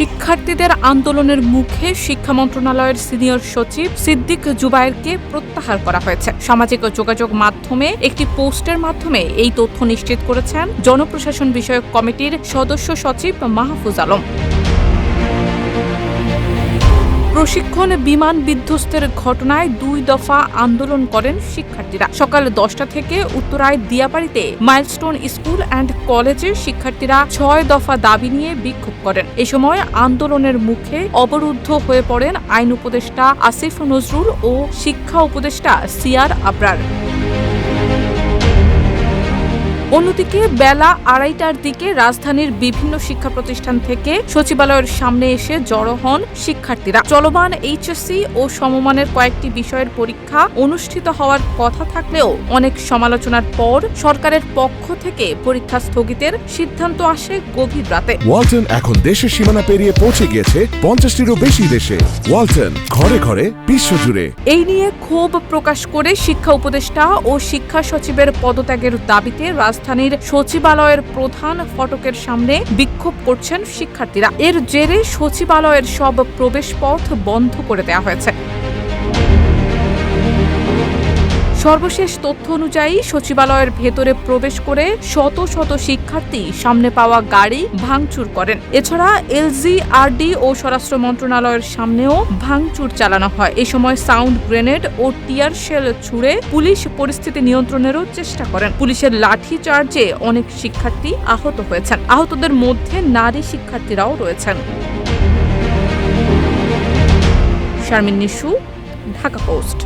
শিক্ষার্থীদের আন্দোলনের মুখে শিক্ষা মন্ত্রণালয়ের সিনিয়র সচিব সিদ্দিক জুবায়েরকে প্রত্যাহার করা হয়েছে। সামাজিক যোগাযোগ মাধ্যমে একটি পোস্টের মাধ্যমে এই তথ্য নিশ্চিত করেছেন জনপ্রশাসন বিষয়ক কমিটির সদস্য সচিব মাহফুজ আলম। প্রশিক্ষণ বিমান বিধ্বস্তের ঘটনায় দুই দফা আন্দোলন করেন শিক্ষার্থীরা। সকাল দশটা থেকে উত্তরায় দিয়াবাড়িতে মাইলস্টোন স্কুল অ্যান্ড কলেজের শিক্ষার্থীরা ছয় দফা দাবি নিয়ে বিক্ষোভ করেন। এ সময় আন্দোলনের মুখে অবরুদ্ধ হয়ে পড়েন আইন উপদেষ্টা আসিফ নজরুল ও শিক্ষা উপদেষ্টা সিয়ার আবরার। অন্যদিকে বেলা আড়াইটার দিকে রাজধানীর বিভিন্ন শিক্ষা প্রতিষ্ঠান থেকে সচিবালয়ের সামনে এসে জড়ো হন শিক্ষার্থীরা। চলমান এইচএসসি ও সমমানের কয়েকটি বিষয়ের পরীক্ষা অনুষ্ঠিত হওয়ার কথা থাকলেও অনেক সমালোচনার পর সরকারের পক্ষ থেকে পরীক্ষা স্থগিতের সিদ্ধান্ত আসে গভীর রাতে। ওয়ালটন এখন দেশের সীমানা পেরিয়ে পৌঁছে গিয়েছে পঞ্চাশটিরও বেশি দেশে। ওয়ালটন ঘরে ঘরে বিশ্বজুড়ে। এই নিয়ে ক্ষোভ প্রকাশ করে শিক্ষা উপদেষ্টা ও শিক্ষা সচিবের পদত্যাগের দাবিতে রাজধানীর সচিবালয়ের প্রধান ফটকের সামনে বিক্ষোভ করছেন শিক্ষার্থীরা। এর জেরে সচিবালয়ের সব প্রবেশ পথ বন্ধ করে দেওয়া হয়েছে। সর্বশেষ তথ্য অনুযায়ী সচিবালয়ের ভেতরে প্রবেশ করে শত শত শিক্ষার্থী সামনে পাওয়া গাড়ি ভাঙচুর করেন। এছাড়া এলজি, আরডি ও স্বরাষ্ট্র মন্ত্রণালয়ের সামনেও ভাঙচুর চালানো হয়। এ সময় সাউন্ড গ্রেনেড ও টিয়ার শেল ছুড়ে পুলিশ পরিস্থিতি নিয়ন্ত্রণেরও চেষ্টা করেন। পুলিশের লাঠি চার্জে অনেক শিক্ষার্থী আহত হয়েছেন। আহতদের মধ্যে নারী শিক্ষার্থীরাও রয়েছেন। শারমিন নিশু, ঢাকা পোস্ট।